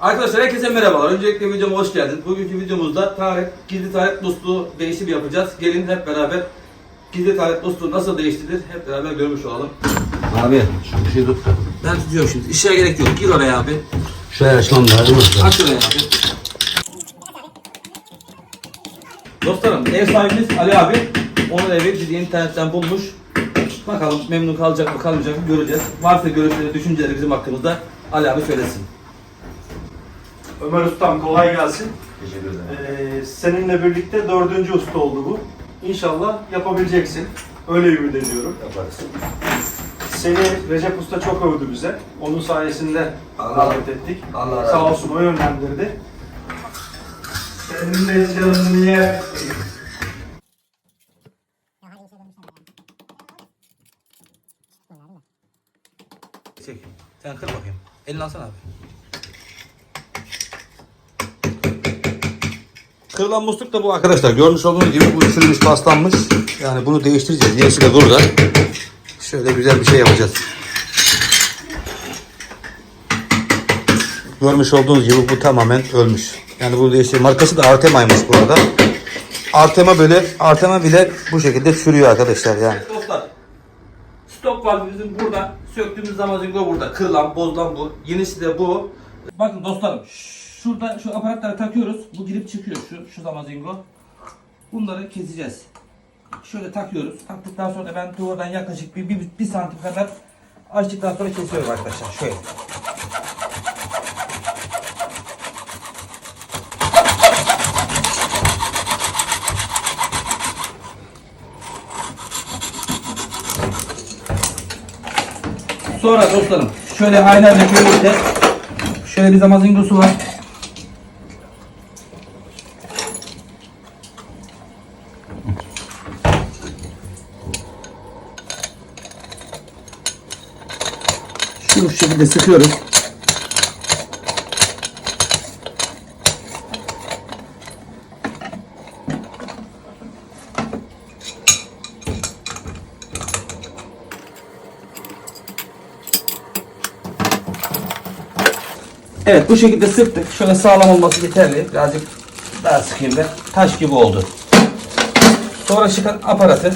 Arkadaşlar herkese merhabalar. Öncelikle videoma hoş geldiniz. Bugünkü videomuzda tarih, gizli tarih musluğu değişim yapacağız. Gelin hep beraber gizli tarih musluğu nasıl değiştirilir hep beraber görmüş olalım. Abi şu şey tut. Ben tutuyorum şimdi. İşe gerek yok. Gir oraya abi. Şuraya açmam lazım. Aç oraya abi. Dostlarım ev sahibimiz Ali abi. Onun evi bizi internetten bulmuş. Bakalım memnun kalacak mı kalmayacak mı göreceğiz. Varsa görüşleri, düşünceleri bizim hakkımızda Ali abi söylesin. Ömer Ustam kolay gelsin. Teşekkür ederim. Ee, seninle birlikte dördüncü usta oldu bu. İnşallah yapabileceksin. Öyle ümit ediyorum. Yaparız. Seni Recep Usta çok övdü bize. Onun sayesinde Allah- davet ettik. Allah razı Sağ olsun. olsun o yönlendirdi. Senin de canını yer. Çek. Sen kır bakayım. Elini alsana abi. Kırılan musluk da bu arkadaşlar. Görmüş olduğunuz gibi bu çürümüş paslanmış. Yani bunu değiştireceğiz. Yenisi de burada. Şöyle güzel bir şey yapacağız. Görmüş olduğunuz gibi bu tamamen ölmüş. Yani bu değiştir. Markası da Artema'ymış bu arada. Artema böyle, Artema bile bu şekilde sürüyor arkadaşlar yani. Dostlar, Stop valvimizin burada. Söktüğümüz zamazingo burada. Kırılan, bozulan bu. Yenisi de bu. Bakın dostlarım. Şurada şu aparatları takıyoruz. Bu girip çıkıyor şu, şu zamazingo. Bunları keseceğiz. Şöyle takıyoruz. Taktıktan sonra ben duvardan yaklaşık bir, bir, bir santim kadar açtıktan sonra kesiyorum arkadaşlar. Şöyle. Sonra dostlarım şöyle aynen şöyle şöyle bir zamazingosu var. Şu şekilde sıkıyoruz. Evet bu şekilde sıktık. Şöyle sağlam olması yeterli. Birazcık daha sıkayım ben. Taş gibi oldu. Sonra çıkan aparatı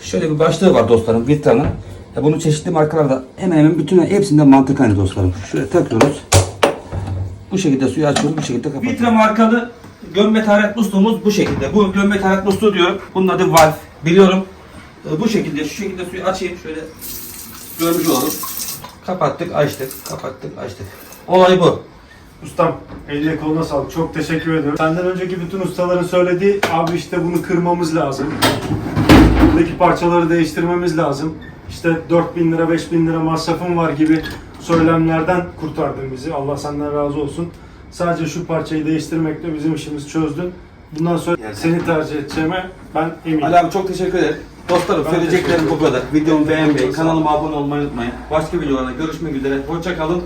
şöyle bir başlığı var dostlarım Vitra'nın. Ya bunun çeşitli markalarda hemen hemen bütün hepsinde mantık aynı dostlarım. Şöyle takıyoruz. Bu şekilde suyu açıyoruz, bu şekilde kapatıyoruz. Vitra markalı gömme taharet musluğumuz bu şekilde. Bu gömme taharet musluğu diyorum. Bunun adı valve. Biliyorum. Ee, Bu şekilde, şu şekilde suyu açayım. Şöyle görmüş olalım. Kapattık, açtık. Kapattık, açtık. Olay bu. Ustam eline koluna sağlık. Çok teşekkür ediyorum. Senden önceki bütün ustaların söylediği abi işte bunu kırmamız lazım. Buradaki parçaları değiştirmemiz lazım. İşte 4000 lira 5000 lira masrafım var gibi söylemlerden kurtardın bizi. Allah senden razı olsun. Sadece şu parçayı değiştirmekle bizim işimizi çözdün. Bundan sonra seni tercih edeceğime ben eminim. Ali abi çok teşekkür ederim. Dostlarım Ben söyleyeceklerim bu kadar. Videomu beğenmeyi, kanalıma abone olmayı unutmayın. Başka videolarda görüşmek üzere. Hoşça kalın.